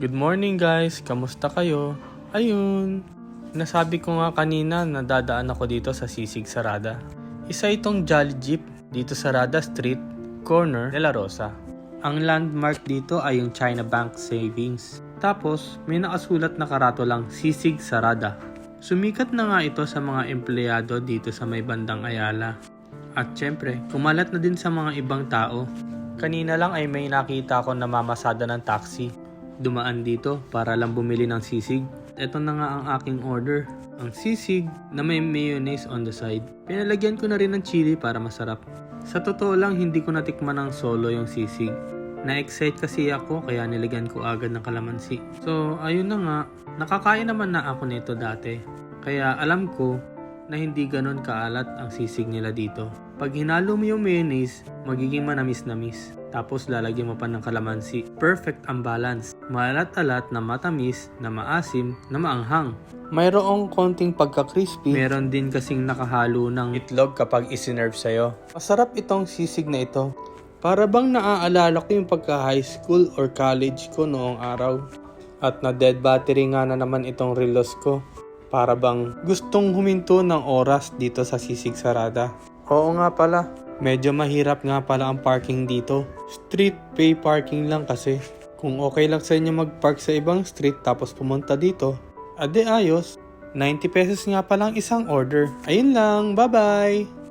Good morning guys, kamusta kayo? Ayun, nasabi ko nga kanina na dadaan ako dito sa Sisig Sarada. Isa itong Jolly Jeep dito sa Rada Street, corner de La Rosa. Ang landmark dito ay yung China Bank Savings. Tapos, may nakasulat na karato lang Sisig Sarada. Sumikat na nga ito sa mga empleyado dito sa may bandang Ayala. At syempre, kumalat na din sa mga ibang tao. Kanina lang ay may nakita ako na mamasada ng taxi. Dumaan dito para lang bumili ng sisig. Ito na nga ang aking order. Ang sisig na may mayonnaise on the side. Pinalagyan ko na rin ng chili para masarap. Sa totoo lang, hindi ko natikman ng solo yung sisig. Na-excite kasi ako kaya nilagyan ko agad ng kalamansi. So, ayun na nga. Nakakain naman na ako nito dati. Kaya alam ko na hindi ganon kaalat ang sisig nila dito. Pag hinalo mo yung mayonnaise, magiging manamis-namis. Tapos lalagyan mo pa ng kalamansi. Perfect ang balance. Maalat-alat na matamis, na maasim, na maanghang. Mayroong konting pagka-crispy. Meron din kasing nakahalo ng itlog kapag isinerve sa'yo. Masarap itong sisig na ito. Para bang naaalala ko yung pagka-high school or college ko noong araw. At na dead battery nga na naman itong relos ko. Para bang gustong huminto ng oras dito sa Sisig Sarada. Oo nga pala, medyo mahirap nga pala ang parking dito. Street pay parking lang kasi. Kung okay lang sa inyo mag-park sa ibang street tapos pumunta dito, ade ayos. 90 pesos nga pala ang isang order. Ayun lang, bye-bye!